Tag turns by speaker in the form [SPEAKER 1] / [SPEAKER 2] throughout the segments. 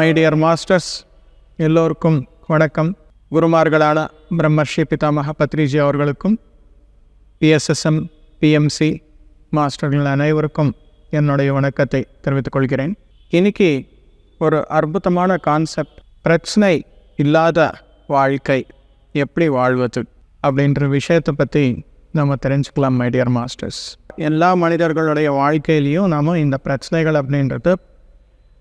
[SPEAKER 1] My dear masters எல்லோருக்கும் வணக்கம். குருமார்களான பிரம்மர்ஷி பிதாமக பத்ரிஜி அவர்களுக்கும் பிஎஸ்எஸ்எம் பிஎம்சி மாஸ்டர்கள் அனைவருக்கும் என்னுடைய வணக்கத்தை தெரிவித்துக் கொள்கிறேன். இன்னைக்கு ஒரு அற்புதமான கான்செப்ட் பிரச்சனை இல்லாத வாழ்க்கை எப்படி வாழ்வது அப்படின்ற விஷயத்தை பற்றி நம்ம தெரிஞ்சுக்கலாம் மை டியர் மாஸ்டர்ஸ் எல்லா மனிதர்களுடைய வாழ்க்கையிலையும் நாம் இந்த பிரச்சனைகள் அப்படின்றது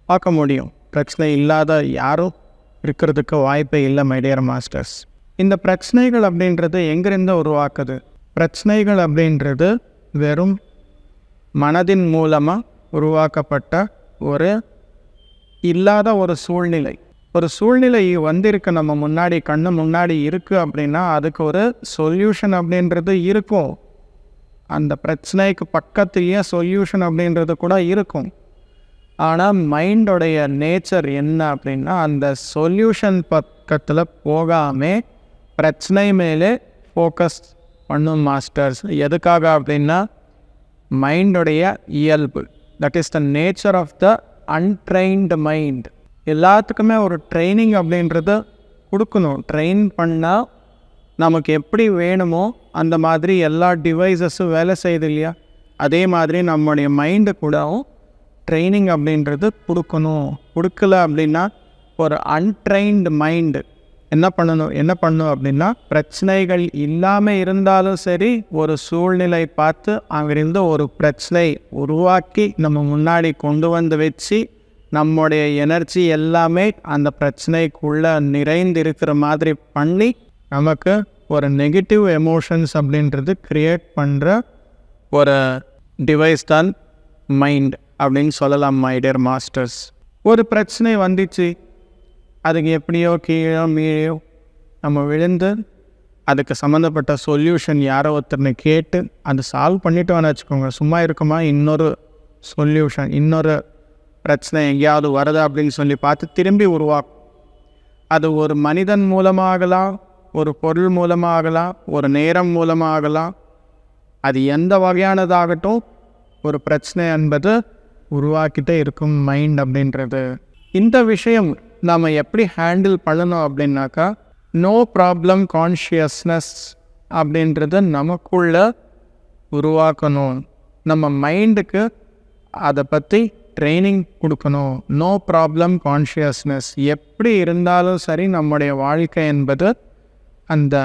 [SPEAKER 1] பார்க்க முடியும். பிரச்சனை இல்லாத யாரும் இருக்கிறதுக்கு வாய்ப்பே இல்லை மைடியர் மாஸ்டர்ஸ் இந்த பிரச்சனைகள் அப்படின்றது எங்கிருந்து உருவாக்குது? பிரச்சனைகள் அப்படின்றது வெறும் மனதின் மூலமாக உருவாக்கப்பட்ட ஒரு இல்லாத ஒரு சூழ்நிலை. ஒரு சூழ்நிலை வந்திருக்கு நம்ம முன்னாடி கண்ணு முன்னாடி இருக்குது அப்படின்னா அதுக்கு ஒரு சொல்யூஷன் அப்படின்றது இருக்கும். அந்த பிரச்சனைக்கு பக்கத்துலேயே சொல்யூஷன் அப்படின்றது கூட இருக்கும். ஆனால் மைண்டோடைய நேச்சர் என்ன அப்படின்னா அந்த சொல்யூஷன் பக்கத்தில் போகாமல் பிரச்சனை மேலே ஃபோக்கஸ் பண்ணும் மாஸ்டர்ஸ் எதுக்காக அப்படின்னா மைண்டோடைய இயல்பு. That is the nature of the untrained mind எல்லாத்துக்குமே ஒரு ட்ரைனிங் அப்படின்றது கொடுக்கணும். ட்ரெயின் பண்ணால் நமக்கு எப்படி வேணுமோ அந்த மாதிரி எல்லா டிவைசஸும் வேலை செய்யுது இல்லையா? அதே மாதிரி நம்முடைய மைண்டு கூடவும் ட்ரைனிங் அப்படின்றது கொடுக்கணும். கொடுக்கல அப்படின்னா ஒரு அன்ட்ரைன்டு மைண்டு என்ன பண்ணணும்? என்ன பண்ணணும் அப்படின்னா பிரச்சனைகள் இல்லாமல் இருந்தாலும் சரி ஒரு சூழ்நிலை பார்த்து அங்கிருந்து ஒரு பிரச்சனை உருவாக்கி நம்ம முன்னாடி கொண்டு வந்து வச்சு நம்முடைய எனர்ஜி எல்லாமே அந்த பிரச்சனைக்குள்ளே நிறைந்து இருக்கிற மாதிரி பண்ணி நமக்கு ஒரு நெகட்டிவ் எமோஷன்ஸ் அப்படின்றது க்ரியேட் பண்ணுற ஒரு டிவைஸ் தான் மைண்ட் அப்படின்னு சொல்லலாம் மை டியர் மாஸ்டர்ஸ்? ஒரு பிரச்சனை வந்துச்சு. அதுக்கு எப்படியோ கீழே மீழையோ நம்ம விழுந்து அதுக்கு சம்மந்தப்பட்ட சொல்யூஷன் யாரோ ஒருத்தர்னு கேட்டு அதை சால்வ் பண்ணிட்டோன்னு வச்சுக்கோங்க. சும்மா இருக்குமா? இன்னொரு சொல்யூஷன் இன்னொரு பிரச்சனை எங்கேயாவது வருதா அப்படின்னு சொல்லி பார்த்து திரும்பி உருவாக்கும். அது ஒரு மனிதன் மூலமாகலாம் ஒரு பொருள் மூலமாகலாம் ஒரு நேரம் மூலமாகலாம். அது எந்த வகையானதாகட்டும் ஒரு பிரச்சனை என்பது உருவாக்கிட்டே இருக்கும் மைண்ட் அப்படின்றது. இந்த விஷயம் நாம் எப்படி ஹேண்டில் பண்ணணும் அப்படின்னாக்கா நோ ப்ராப்ளம் கான்ஷியஸ்னஸ் அப்படின்றத நமக்குள்ள உருவாக்கணும். நம்ம மைண்டுக்கு அதை பற்றி ட்ரைனிங் கொடுக்கணும். நோ ப்ராப்ளம் கான்ஷியஸ்னஸ் எப்படி இருந்தாலும் சரி நம்முடைய வாழ்க்கை என்பது அந்த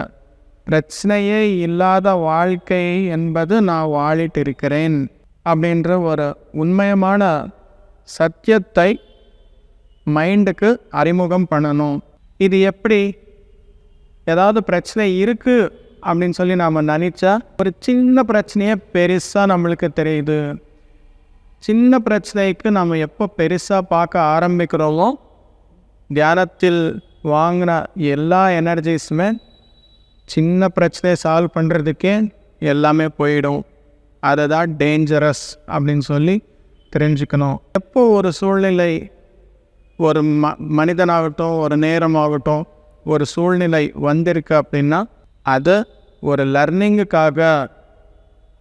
[SPEAKER 1] பிரச்சனையே இல்லாத வாழ்க்கை என்பது நான் வாழிட்டு இருக்கிறேன் அப்படின்ற ஒரு உண்மையமான சத்தியத்தை மைண்டுக்கு அறிமுகம் பண்ணணும். இது எப்படி ஏதாவது பிரச்சனை இருக்குது அப்படின்னு சொல்லி நாம் நினச்சா ஒரு சின்ன பிரச்சனையே பெருசாக நம்மளுக்கு தெரியுது. சின்ன பிரச்சனைக்கு நம்ம எப்போ பெருசாக பார்க்க ஆரம்பிக்கிறோமோ தியானத்தில் வாங்கின எல்லா எனர்ஜிஸுமே சின்ன பிரச்சனையை சால்வ் பண்ணுறதுக்கே எல்லாமே போயிடும். அதை தான் டேஞ்சரஸ் அப்படின்னு சொல்லி தெரிஞ்சுக்கணும். எப்போ ஒரு சூழ்நிலை ஒரு ம மனிதனாகட்டும் ஒரு நேரமாகட்டும் ஒரு சூழ்நிலை வந்திருக்கு அப்படின்னா அது ஒரு லர்னிங்குக்காக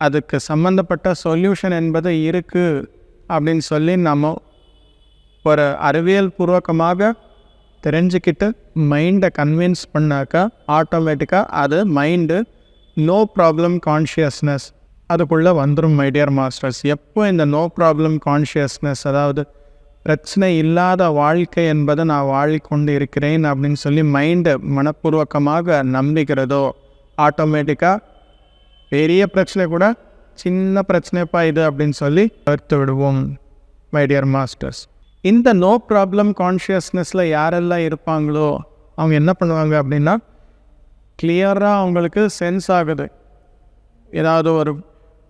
[SPEAKER 1] அதுக்கு சம்மந்தப்பட்ட சொல்யூஷன் என்பது இருக்குது அப்படின்னு சொல்லி நம்ம ஒரு அறிவியல் பூர்வகமாக தெரிஞ்சுக்கிட்டு மைண்டை கன்வின்ஸ் பண்ணாக்கா ஆட்டோமேட்டிக்காக அது மைண்டு நோ ப்ராப்ளம் கான்ஷியஸ்னஸ் அதுக்குள்ளே வந்துடும் மைடியர் மாஸ்டர்ஸ் எப்போ இந்த நோ ப்ராப்ளம் கான்ஷியஸ்னஸ் அதாவது பிரச்சனை இல்லாத வாழ்க்கை என்பதை நான் வாழிக்கொண்டு இருக்கிறேன் அப்படின்னு சொல்லி மைண்டு மனப்பூர்வக்கமாக நம்பிக்கிறதோ ஆட்டோமேட்டிக்காக பெரிய பிரச்சனை கூட சின்ன பிரச்சனைப்பா இது அப்படின்னு சொல்லி தவிர்த்து விடுவோம் மைடியர் மாஸ்டர்ஸ் இந்த நோ ப்ராப்ளம் கான்ஷியஸ்னஸில் யாரெல்லாம் இருப்பாங்களோ அவங்க என்ன பண்ணுவாங்க அப்படின்னா கிளியராக அவங்களுக்கு சென்ஸ் ஆகுது. ஏதாவது ஒரு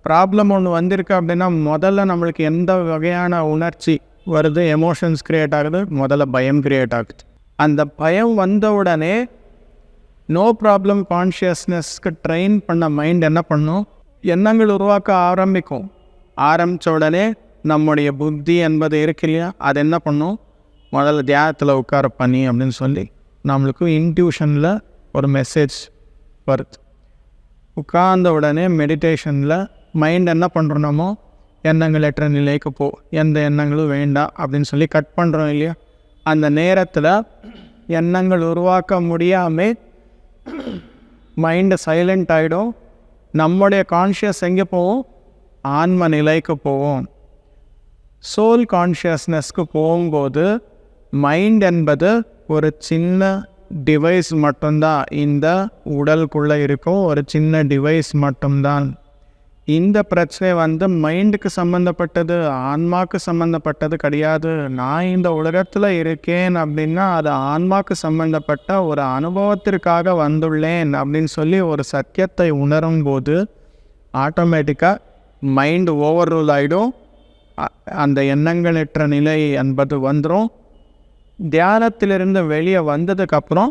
[SPEAKER 1] ப்ராப்ளம் ஒன்று வந்திருக்கு அப்படின்னா முதல்ல நம்மளுக்கு எந்த வகையான உணர்ச்சி வருது? எமோஷன்ஸ் க்ரியேட் ஆகுது. முதல்ல பயம் க்ரியேட் ஆகுது. அந்த பயம் வந்த உடனே நோ ப்ராப்ளம் கான்ஷியஸ்னஸ்க்கு ட்ரெயின் பண்ண மைண்ட் என்ன பண்ணும்? எண்ணங்கள் உருவாக்க ஆரம்பிக்கும். ஆரம்பித்த உடனே நம்முடைய புத்தி என்பது இருக்கு இல்லையா? அது என்ன பண்ணும்? முதல்ல தியானத்தில் உட்கார பண்ணி அப்படின்னு சொல்லி நம்மளுக்கு இன்ட்யூஷனில் ஒரு மெசேஜ் வருது. உட்கார்ந்த உடனே மெடிடேஷனில் மைண்ட் என்ன பண்ணுறோமோ எண்ணங்களற்ற நிலைக்கு போ எந்த எண்ணங்களும் வேண்டாம் அப்படின்னு சொல்லி கட் பண்ணுறோம் இல்லையா? அந்த நேரத்தில் எண்ணங்கள் உருவாக்க முடியாமல் மைண்டு சைலண்ட் ஆகிடும் நம்முடைய கான்ஷியஸ் எங்கே போவோம்? ஆன்ம நிலைக்கு போவோம். சோல் கான்ஷியஸ்னஸ்க்கு போகும்போது மைண்ட் என்பது ஒரு சின்ன டிவைஸ் மட்டும்தான். இந்த உடலுக்குள்ளே இருக்கும் ஒரு சின்ன டிவைஸ் மட்டும்தான். இந்த பிரச்சனை வந்து மைண்டுக்கு சம்மந்தப்பட்டது ஆன்மாக்கு சம்மந்தப்பட்டது கிடையாது. நான் இந்த உலகத்தில் இருக்கேன் அப்படின்னா அது ஆன்மாக்கு சம்மந்தப்பட்ட ஒரு அனுபவத்திற்காக வந்துள்ளேன் அப்படின்னு சொல்லி ஒரு சத்தியத்தை உணரும் போது ஆட்டோமேட்டிக்காக மைண்டு ஓவர் ரூல் ஆகிடும் அந்த எண்ணங்களற்ற நிலை என்பது வந்துடும் தியானத்திலிருந்து வெளியே வந்ததுக்கப்புறம்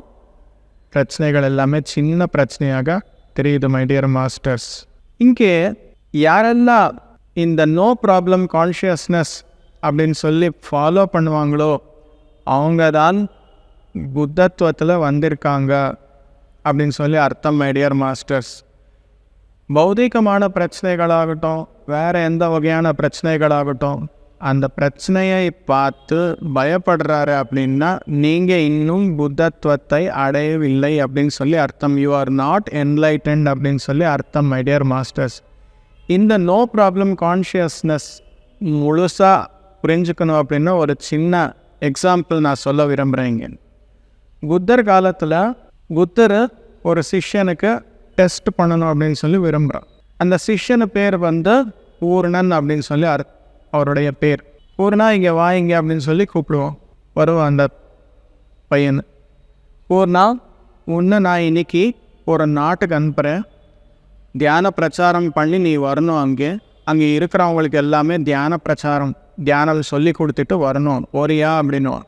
[SPEAKER 1] பிரச்சனைகள் எல்லாமே சின்ன பிரச்சனையாக தெரியுது மை டியர் மாஸ்டர்ஸ் இங்கே யாரெல்லாம் இந்த நோ ப்ராப்ளம் கான்ஷியஸ்னஸ் அப்படின்னு சொல்லி ஃபாலோ பண்ணுவாங்களோ அவங்க தான் புத்தத்துவத்தில் வந்திருக்காங்க அப்படின்னு சொல்லி அர்த்தம் மைடியர் மாஸ்டர்ஸ் பௌதிகமான பிரச்சனைகளாகட்டும் வேறு எந்த வகையான பிரச்சனைகளாகட்டும் அந்த பிரச்சனையை பார்த்து பயப்படுறாரு அப்படின்னா நீங்கள் இன்னும் புத்தத்துவத்தை அடையவில்லை அப்படின்னு சொல்லி அர்த்தம். யூ ஆர் நாட் என்லைட்டன்ட் அப்படின்னு சொல்லி அர்த்தம் மை டியர் மாஸ்டர்ஸ் இந்த நோ ப்ராப்ளம் கான்ஷியஸ்னஸ் முழுசாக புரிஞ்சுக்கணும் அப்படின்னா ஒரு சின்ன எக்ஸாம்பிள் நான் சொல்ல விரும்புகிறேங்க புத்தர் காலத்தில் புத்தர் ஒரு சிஷ்யனுக்கு டெஸ்ட் பண்ணணும் அப்படின்னு சொல்லி விரும்புகிறான் அந்த சிஷ்யனு பேர் வந்து பூர்ணன் அப்படின்னு சொல்லி அர்த்தம். அவருடைய பேர். பூர்ணா இங்கே வாங்க அப்படின்னு சொல்லி கூப்பிடுவோம். வருவான் அந்த பையன். பூர்ணா உன்னை நான் இன்னைக்கு ஒரு நாட்டுக்கு அனுப்புகிறேன் தியான பிரச்சாரம் பண்ணி நீ வரணும் அங்கே. அங்கே இருக்கிறவங்களுக்கு எல்லாமே தியான பிரச்சாரம் தியானம் சொல்லி கொடுத்துட்டு வரணும். ஒரியா அப்படின்னும்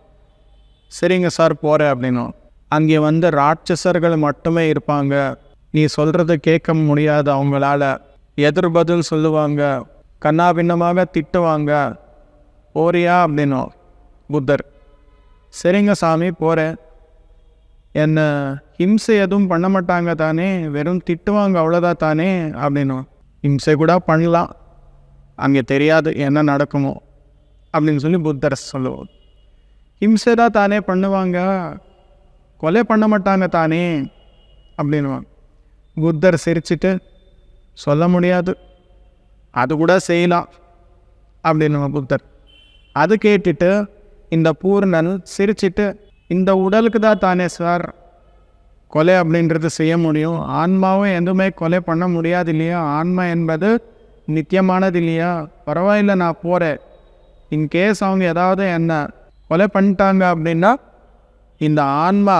[SPEAKER 1] சரிங்க சார் போகிறேன் அப்படின்னும் அங்கே வந்து ராட்சசர்கள் மட்டுமே இருப்பாங்க. நீ சொல்கிறத கேட்க முடியாது அவங்களால. எதிர்பதில் சொல்லுவாங்க. கண்ணாபின்னமாக திட்டுவாங்க போறியா? அப்படின்னும் புத்தர். சரிங்க சாமி போகிறேன் என்ன ஹிம்சை எதுவும் பண்ண மாட்டாங்க தானே? வெறும் திட்டுவாங்க அவ்வளோதான் தானே? அப்படின்னும் ஹிம்சை கூட பண்ணலாம். அங்கே தெரியாது என்ன நடக்குமோ அப்படின்னு சொல்லி புத்தர் சொல்லுவோம் ஹிம்சை தான் தானே பண்ணுவாங்க? கொலை பண்ண மாட்டாங்க தானே? அப்படின்வாங்க புத்தர் சிரிச்சிட்டு சொல்ல முடியாது. அது கூட செய்யலாம். அப்படின்னு புத்தர். அது கேட்டுட்டு இந்த பூர்ணன் சிரிச்சிட்டு இந்த உடலுக்கு தான் தானே சார் கொலை அப்படின்றது செய்ய முடியும். ஆன்மாவும் எதுவுமே கொலை பண்ண முடியாது இல்லையா? ஆன்மா என்பது நித்தியமானது இல்லையா? பரவாயில்ல நான் போகிறேன் இன்கேஸ் அவங்க ஏதாவது என்ன கொலை பண்ணிட்டாங்க அப்படின்னா இந்த ஆன்மா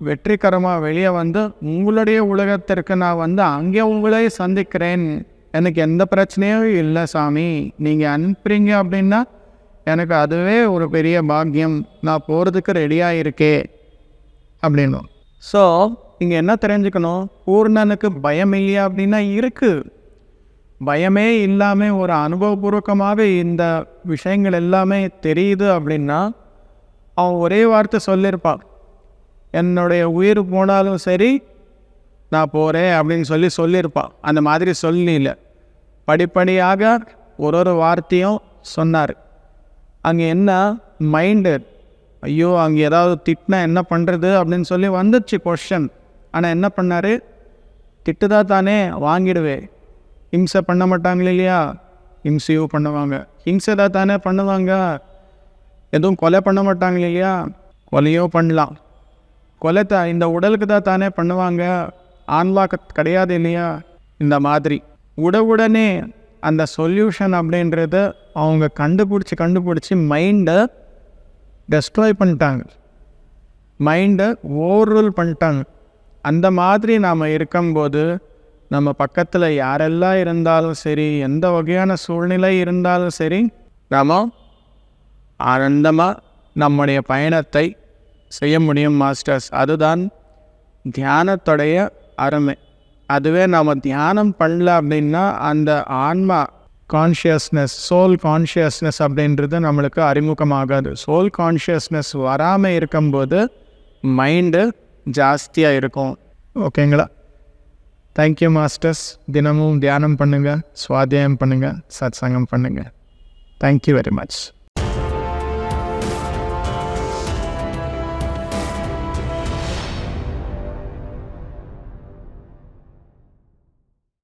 [SPEAKER 1] வெற்றிகரமாக வெளியே வந்து உங்களுடைய உலகத்திற்கு நான் வந்து அங்கே உங்களே சந்திக்கிறேன். எனக்கு எந்த பிரச்சனையும் இல்லை சாமி. நீங்கள் அனுப்புறீங்க அப்படின்னா எனக்கு அதுவே ஒரு பெரிய பாக்கியம். நான் போகிறதுக்கு ரெடியாக இருக்கே. அப்படின்னும். ஸோ இங்கே என்ன தெரிஞ்சுக்கணும்? பூர்ணனுக்கு பயம் இல்லையா அப்படின்னா இருக்குது பயமே இல்லாமல் ஒரு அனுபவபூர்வகமாகவே இந்த விஷயங்கள் எல்லாமே தெரியுது அப்படின்னா அவன் ஒரே வார்த்தை சொல்லியிருப்பான் என்னுடைய உயிர் போனாலும் சரி நான் போகிறேன் அப்படின்னு சொல்லி சொல்லியிருப்பான் அந்த மாதிரி சொல்லல படிப்படியாக ஒரு ஒரு வார்த்தையும் சொன்னார். அங்கே என்ன? மைண்டு. ஐயோ அங்கே ஏதாவது திட்டினா என்ன பண்ணுறது அப்படின்னு சொல்லி வந்துச்சு கொஷன் ஆனால் என்ன பண்ணார்? திட்டுதா தானே வாங்கிடுவே. ஹிம்சை பண்ண மாட்டாங்களே இல்லையா? ஹிம்சையோ பண்ணுவாங்க. ஹிம்சை தான் தானே பண்ணுவாங்க? எதுவும் கொலை பண்ண மாட்டாங்க இல்லையா? கொலையோ பண்ணலாம். கொலை த இந்த உடலுக்கு தான் தானே பண்ணுவாங்க? ஆன்மாக்கு கிடையாது இல்லையா? இந்த மாதிரி. உடவுடனே அந்த சொல்யூஷன் அப்படின்றத அவங்க கண்டுபிடிச்சி கண்டுபிடிச்சி மைண்டை டெஸ்ட்ராய் பண்ணிட்டாங்க. மைண்டை ஓவர்ரூல் பண்ணிட்டாங்க. அந்த மாதிரி நாம் இருக்கும்போது நம்ம பக்கத்தில் யாரெல்லாம் இருந்தாலும் சரி எந்த வகையான சூழ்நிலை இருந்தாலும் சரி நாம் ஆனந்தமாக நம்முடைய பயணத்தை செய்ய முடியும் மாஸ்டர்ஸ் அதுதான் தியானத்துடைய அருமை. அதுவே நாம் தியானம் பண்ணல அப்படின்னா அந்த ஆன்மா கான்ஷியஸ்னஸ் சோல் கான்ஷியஸ்னஸ் அப்படின்றது நம்மளுக்கு அறிமுகமாகாது. சோல் கான்ஷியஸ்னஸ் வராமல் இருக்கும்போது மைண்டு ஜாஸ்தியாக இருக்கும். ஓகேங்களா? தேங்க்யூ மாஸ்டர்ஸ் தினமும் தியானம் பண்ணுங்கள் சுவாத்தியாயம் பண்ணுங்கள் சத்சங்கம் பண்ணுங்கள் தேங்க்யூ வெரி மச்